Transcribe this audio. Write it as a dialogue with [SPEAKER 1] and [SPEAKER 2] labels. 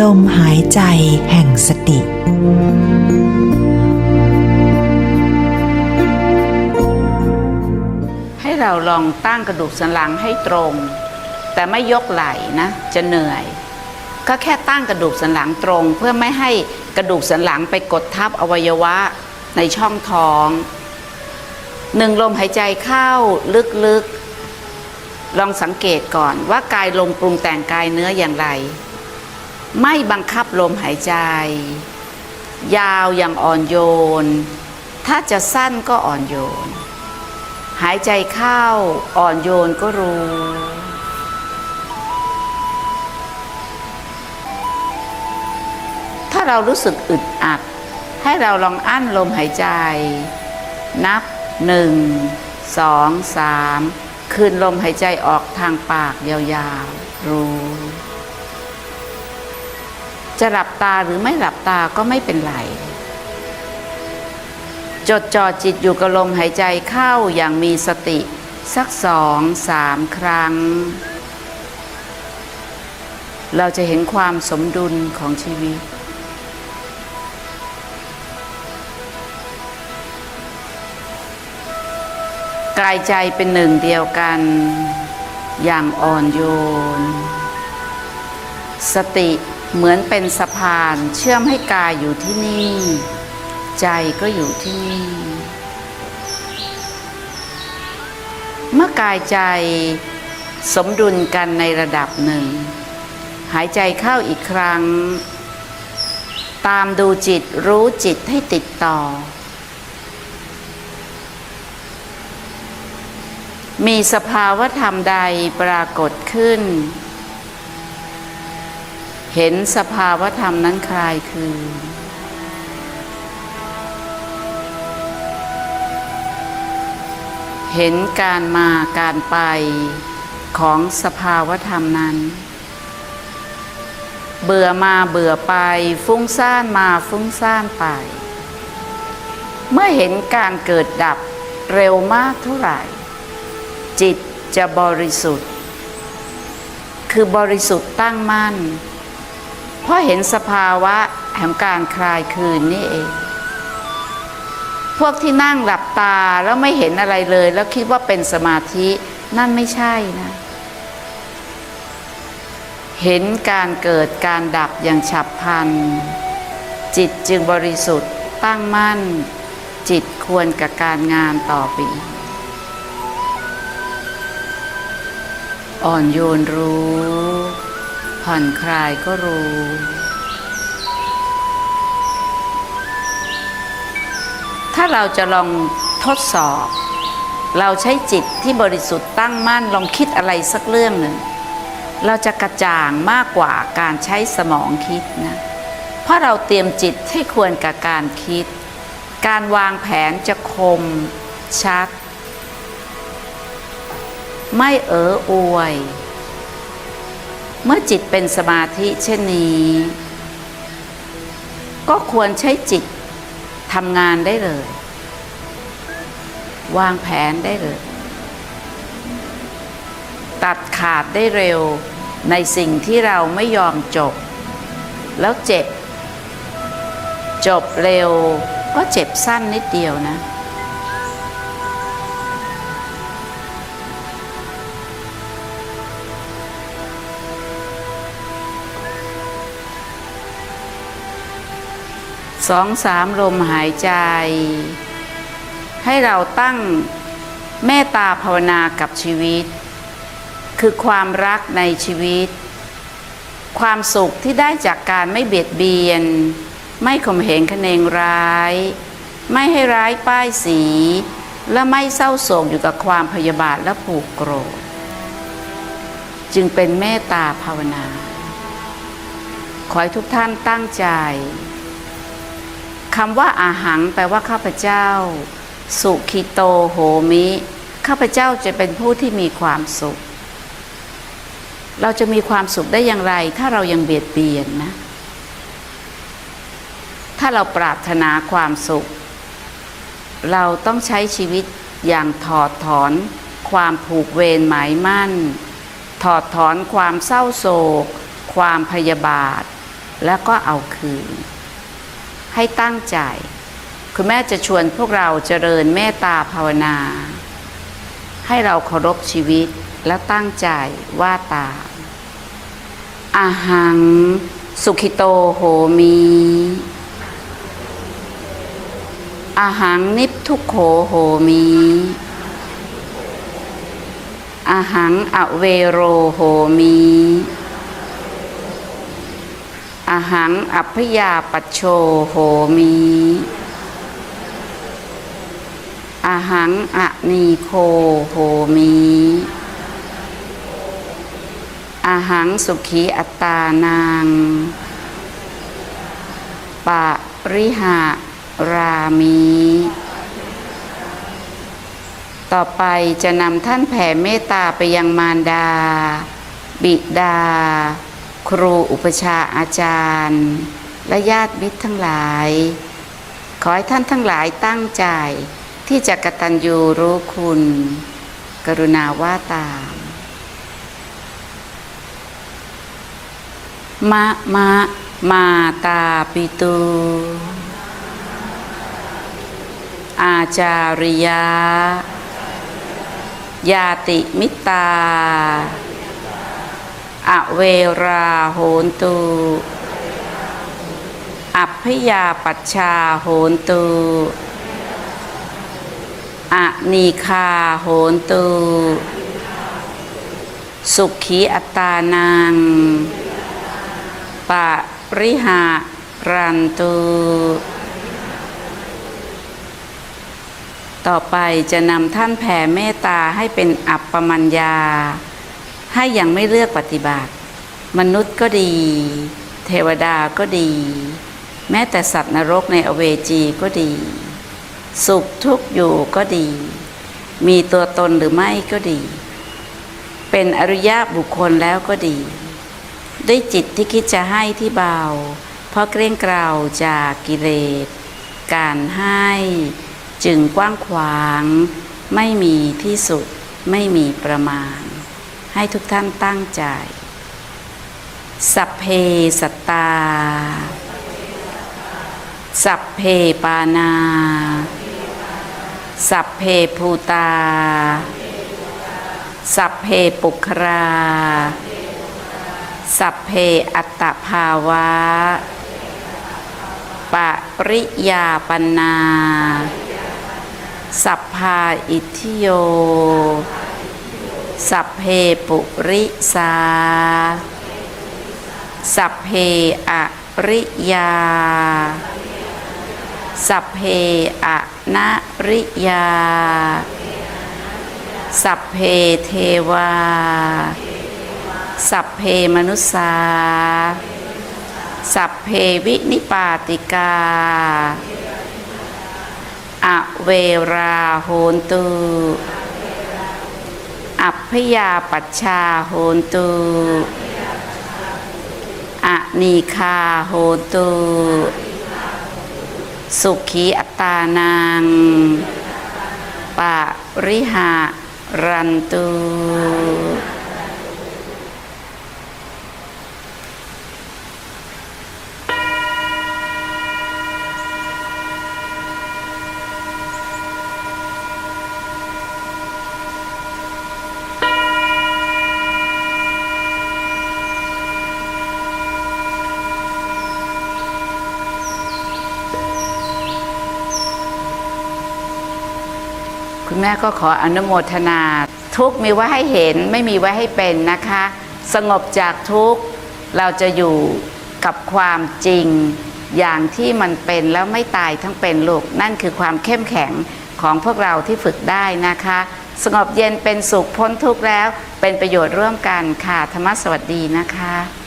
[SPEAKER 1] ลมหายใจแห่งสติ
[SPEAKER 2] ให้เราลองตั้งกระดูกสันหลังให้ตรง แต่ไม่ยกไหล่นะ จะเหนื่อย ก็แค่ตั้งกระดูกสันหลังตรง เพื่อไม่ให้กระดูกสันหลังไปกดทับอวัยวะในช่องท้องหนึ่งลมหายใจเข้าลึกๆลองสังเกตก่อนว่ากายลมปรุงแต่งกายเนื้ออย่างไร ไม่บังคับลมหายใจ ยาวอย่างอ่อนโยน ถ้าจะสั้นก็อ่อนโยน หายใจเข้าอ่อนโยนก็รู้ ถ้าเรารู้สึกอึดอัด ให้เราลองอั้นลมหายใจ นับหนึ่งสองสามคืนลมหายใจออกทางปากยาวๆ รู้ จะหลับตาหรือไม่หลับตาก็ไม่เป็นไร จดจ่อจิตอยู่กับลมหายใจเข้าอย่างมีสติ สักสองสามครั้ง เราจะเห็นความสมดุลของชีวิตกายใจเป็นหนึ่งเดียวกันอย่างอ่อนโยน สติ เหมือนเป็นสะพานเชื่อมให้กายอยู่ที่นี่ ใจก็อยู่ที่นี่ เมื่อกายใจสมดุลกันในระดับหนึ่ง หายใจเข้าอีกครั้ง ตามดูจิตรู้จิตให้ติดต่อ มีสภาวะธรรมใดปรากฏขึ้น เห็นสภาวธรรมนั้นคลายคืน เห็นการมาการไปของสภาวธรรมนั้น เบื่อมาเบื่อไป ฟุ้งซ่านมาฟุ้งซ่านไป เมื่อเห็นการเกิดดับเร็วมากเท่าไหร่ จิตจะบริสุทธิ์ คือบริสุทธิ์ตั้งมั่น เพราะเห็นสภาวะแห่งการคลายคืนนี่เอง พวกที่นั่งหลับตาแล้วไม่เห็นอะไรเลย แล้วคิดว่าเป็นสมาธินั่นไม่ใช่นะ เห็นการเกิดการดับอย่างฉับพลัน จิตจึงบริสุทธิ์ตั้งมั่น จิตควรกับการงานต่อไปอีกอ่อนโยนรู้ ผ่อนคลายก็รู้ ถ้าเราจะลองทดสอบ เราใช้จิตที่บริสุทธิ์ตั้งมั่นลองคิดอะไรสักเรื่องหนึ่ง เราจะกระจ่างมากกว่าการใช้สมองคิดนะ เพราะเราเตรียมจิตให้ควรกับการคิด การวางแผนจะคม ชัด ไม่เอออวย เมื่อจิตเป็นสมาธิเช่นนี้ ก็ควรใช้จิตทำงานได้เลย วางแผนได้เลย ตัดขาดได้เร็วในสิ่งที่เราไม่ยอมจบ แล้วเจ็บ จบเร็วก็เจ็บสั้นนิดเดียวนะ สองสามลมหายใจ ให้เราตั้งเมตตาภาวนากับชีวิต คือความรักในชีวิต ความสุขที่ได้จากการไม่เบียดเบียน ไม่ข่มเหงคะเนงร้าย ไม่ให้ร้ายป้ายสี และไม่เศร้าโศกอยู่กับความพยาบาทและผูกโกรธ จึงเป็นเมตตาภาวนา ขอให้ทุกท่านตั้งใจ คำว่าอาหังแปลว่าข้าพเจ้า สุขิโตโหมิ ข้าพเจ้าจะเป็นผู้ที่มีความสุข เราจะมีความสุขได้อย่างไร ถ้าเรายังเบียดเบียนนะ ถ้าเราปรารถนาความสุข เราต้องใช้ชีวิตอย่างถอดถอน ความผูกเวรหมายมั่น ถอดถอนความเศร้าโศก ความพยาบาท แล้วก็เอาคืน ให้ตั้งใจ คุณแม่จะชวนพวกเราเจริญเมตตาภาวนา ให้เราเคารพชีวิตและตั้งใจว่าตามอาหัง สุขิโตโหมีอาหังนิพทุกโขโหมีอาหังอเวโรโหมี อาหังอัพยาปัชโชโหมีอาหังอะนีโคโหมีอาหังสุขีอัตตานังปะริหารามี ต่อไปจะนำท่านแผ่เมตตาไปยังมารดา บิดา ครูอุปชาอาจารย์ และญาติมิตรทั้งหลาย ขอให้ท่านทั้งหลายตั้งใจที่จะกะตัญญูรู้คุณ กรุณาว่าตาม มะมะมาตาปิตู อาจาริยา ยาติมิตา อเวราโหนตุ อัพยาปัชชาโหนตุอะนีคาโหนตุ สุขีอัตตานัง ปะริหารันตุ ต่อไปจะนำท่านแผ่เมตตาให้เป็นอัปปมัญญา ให้ยังไม่เลือกปฏิบัติ มนุษย์ก็ดี เทวดาก็ดี แม้แต่สัตว์นรกในอเวจีก็ดี สุขทุกข์อยู่ก็ดี มีตัวตนหรือไม่ก็ดี เป็นอริยะบุคคลแล้วก็ดี ด้วยจิตที่คิดจะให้ที่เบา เพราะเกรงเกลาจากกิเลสการให้จึงกว้างขวาง ไม่มีที่สุดไม่มีประมาณ ให้ทุกท่านตั้งใจ สัพเพสัตตา สัพเพปานา สัพเพภูตา สัพเพปุครา สัพเพอัตภาวะ ปริยาปนา สัพพาอิทิโย สัพเพปุริสา สัพเพอริยา สัพเพอนาริยา สัพเพเทวา สัพเพมนุสาสัพเพวินิปาติกาอเวราโหนตุ ยาปัชชาโหนตุอะนีคาโหนตุสุขีอัตานังปะริหารันตุ คุณแม่ก็ขออนุโมทนา ทุกมีไว้ให้เห็นไม่มีไว้ให้เป็นนะคะ สงบจากทุกเราจะอยู่กับความจริง อย่างที่มันเป็นแล้วไม่ตายทั้งเป็นลูกนั่นคือความเข้มแข็งของพวกเราที่ฝึกได้นะคะ สงบเย็นเป็นสุขพ้นทุกข์แล้ว เป็นประโยชน์ร่วมกันค่ะธรรมสวัสดีนะคะ